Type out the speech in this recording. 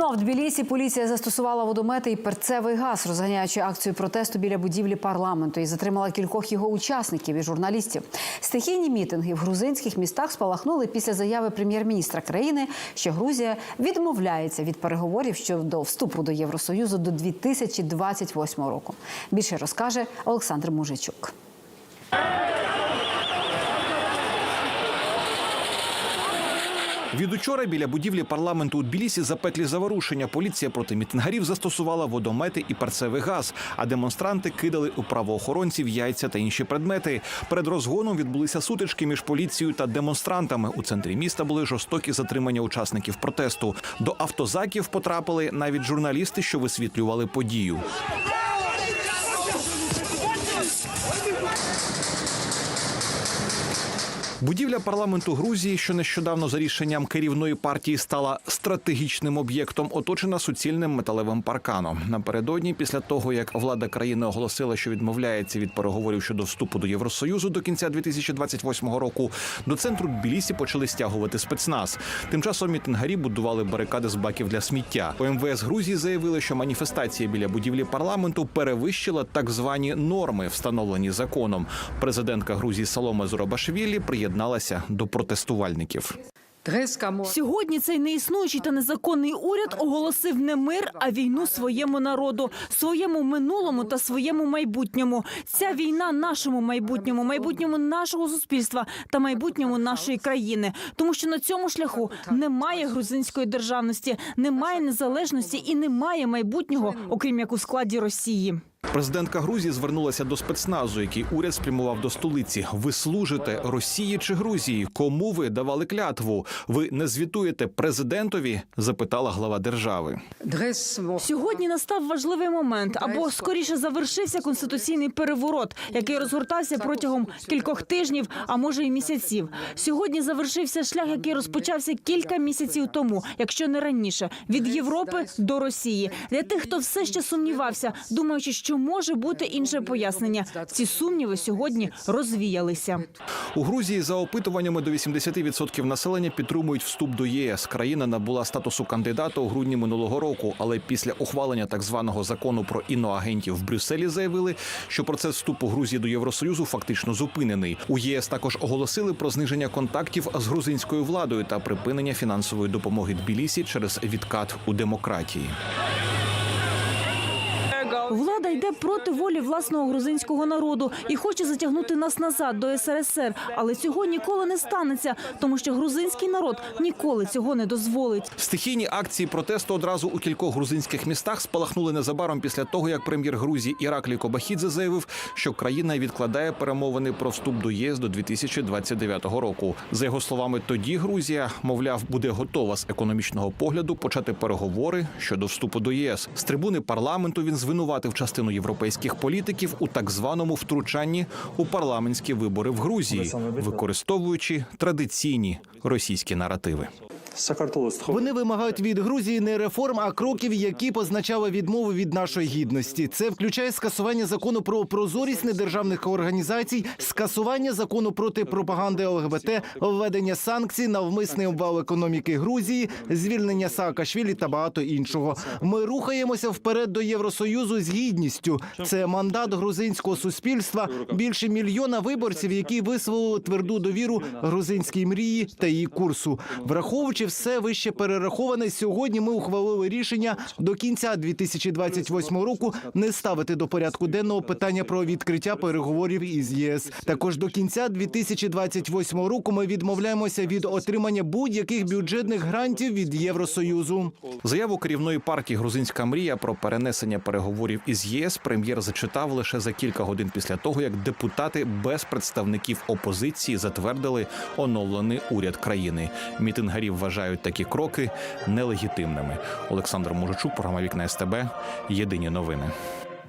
Ну а в Тбілісі поліція застосувала водомети і перцевий газ, розганяючи акцію протесту біля будівлі парламенту і затримала кількох його учасників і журналістів. Стихійні мітинги в грузинських містах спалахнули після заяви прем'єр-міністра країни, що Грузія відмовляється від переговорів щодо вступу до Євросоюзу до 2028 року. Більше розкаже Олександр Мужичук. Від учора біля будівлі парламенту у Тбілісі запеклі заворушення. Поліція проти мітингарів застосувала водомети і перцевий газ, а демонстранти кидали у правоохоронців яйця та інші предмети. Перед розгоном відбулися сутички між поліцією та демонстрантами. У центрі міста були жорстокі затримання учасників протесту. До автозаків потрапили навіть журналісти, що висвітлювали подію. Будівля парламенту Грузії, що нещодавно за рішенням керівної партії стала стратегічним об'єктом, оточена суцільним металевим парканом. Напередодні, після того як влада країни оголосила, що відмовляється від переговорів щодо вступу до Євросоюзу до кінця 2028 року, до центру Тбілісі почали стягувати спецназ. Тим часом мітингарі будували барикади з баків для сміття. У МВС Грузії заявили, що маніфестація біля будівлі парламенту перевищила так звані норми, встановлені законом. Президентка Грузії Саломе Зурабашвілі приєдналася до протестувальників. Сьогодні цей неіснуючий та незаконний уряд оголосив не мир, а війну своєму народу, своєму минулому та своєму майбутньому. Ця війна нашому майбутньому, майбутньому нашого суспільства та майбутньому нашої країни. Тому що на цьому шляху немає грузинської державності, немає незалежності і немає майбутнього, окрім як у складі Росії. Президентка Грузії звернулася до спецназу, який уряд спрямував до столиці. Ви служите Росії чи Грузії? Кому ви давали клятву? Ви не звітуєте президентові? запитала глава держави. Сьогодні настав важливий момент, або скоріше завершився конституційний переворот, який розгортався протягом кількох тижнів, а може й місяців. Сьогодні завершився шлях, який розпочався кілька місяців тому, якщо не раніше, від Європи до Росії. Для тих, хто все ще сумнівався, думаючи, що може бути інше пояснення. Ці сумніви сьогодні розвіялися. У Грузії за опитуваннями до 80% населення підтримують вступ до ЄС. Країна набула статусу кандидата у грудні минулого року, але після ухвалення так званого закону про іноагентів в Брюсселі заявили, що процес вступу Грузії до Євросоюзу фактично зупинений. У єС також оголосили про зниження контактів з грузинською владою та припинення фінансової допомоги Тбілісі через відкат у демократії. Йде проти волі власного грузинського народу і хоче затягнути нас назад до СРСР. Але цього ніколи не станеться, тому що грузинський народ ніколи цього не дозволить. Стихійні акції протесту одразу у кількох грузинських містах спалахнули незабаром після того, як прем'єр Грузії Іраклі Кобахідзе заявив, що країна відкладає перемовини про вступ до ЄС до 2029 року. За його словами, тоді Грузія, мовляв, буде готова з економічного погляду почати переговори щодо вступу до ЄС. З трибуни парламенту він звинуватив частину європейських політиків у так званому втручанні у парламентські вибори в Грузії, використовуючи традиційні російські наративи. Вони вимагають від Грузії не реформ, а кроків, які позначали відмову від нашої гідності. Це включає скасування закону про прозорість недержавних організацій, скасування закону проти пропаганди ЛГБТ, введення санкцій, навмисний обвал економіки Грузії, звільнення Саакашвілі та багато іншого. Ми рухаємося вперед до Євросоюзу з гідністю. Це мандат грузинського суспільства. Більше мільйона виборців, які висловили тверду довіру грузинській мрії та її курсу, враховуючи все вище перераховане, сьогодні ми ухвалили рішення до кінця 2028 року не ставити до порядку денного питання про відкриття переговорів із ЄС. Також до кінця 2028 року ми відмовляємося від отримання будь-яких бюджетних грантів від Євросоюзу. Заяву керівної партії Грузинська мрія про перенесення переговорів із ЄС прем'єр зачитав лише за кілька годин після того, як депутати без представників опозиції затвердили оновлений уряд країни. Мітингарі вважають такі кроки нелегітимними. Олександр Мужичук, програма Вікна СТБ. Єдині новини.